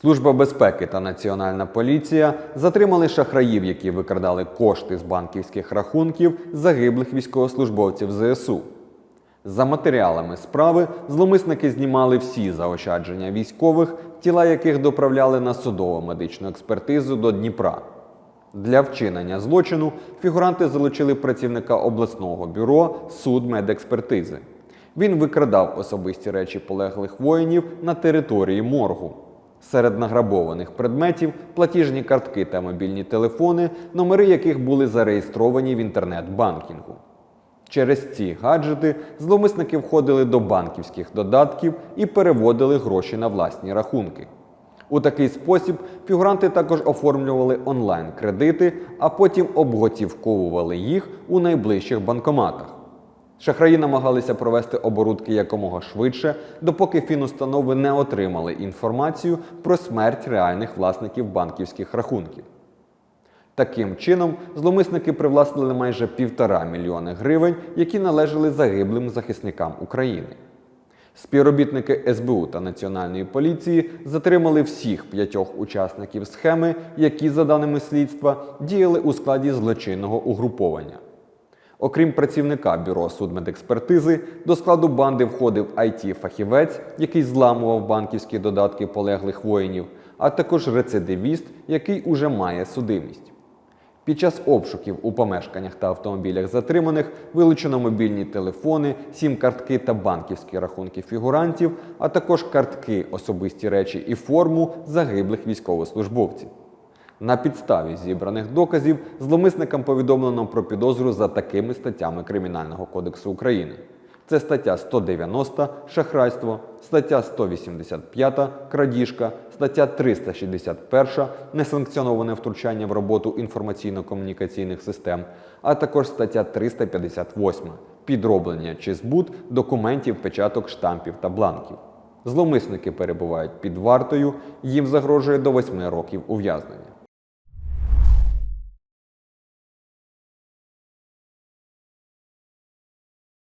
Служба безпеки та Національна поліція затримали шахраїв, які викрадали кошти з банківських рахунків загиблих військовослужбовців ЗСУ. За матеріалами справи зломисники знімали всі заощадження військових, тіла яких доправляли на судово медичну експертизу до Дніпра. Для вчинення злочину фігуранти залучили працівника обласного бюро судмедекспертизи. Він викрадав особисті речі полеглих воїнів на території моргу. Серед награбованих предметів платіжні картки та мобільні телефони, номери яких були зареєстровані в інтернет-банкінгу. Через ці гаджети зловмисники входили до банківських додатків і переводили гроші на власні рахунки. У такий спосіб фігуранти також оформлювали онлайн-кредити, а потім обготівковували їх у найближчих банкоматах. Шахраї намагалися провести оборудки якомога швидше, допоки фінустанови не отримали інформацію про смерть реальних власників банківських рахунків. Таким чином, зломисники привласнили майже півтора мільйони гривень, які належали загиблим захисникам України. Співробітники СБУ та Національної поліції затримали всіх п'ятьох учасників схеми, які, за даними слідства, діяли у складі злочинного угруповання. Окрім працівника бюро судмедекспертизи, до складу банди входив it фахівець який зламував банківські додатки полеглих воїнів, а також рецидивіст, який уже має судимість. Під час обшуків у помешканнях та автомобілях затриманих вилучено мобільні телефони, сім-картки та банківські рахунки фігурантів, а також картки, особисті речі і форму загиблих військовослужбовців. На підставі зібраних доказів зломисникам повідомлено про підозру за такими статтями Кримінального кодексу України. Це стаття 190 шахрайство, стаття 185 крадіжка, стаття 361 несанкціоноване втручання в роботу інформаційно-комунікаційних систем, а також стаття 358 підроблення чи збут документів, печаток, штампів та бланків. Зловмисники перебувають під вартою, їм загрожує до 8 років ув'язнення.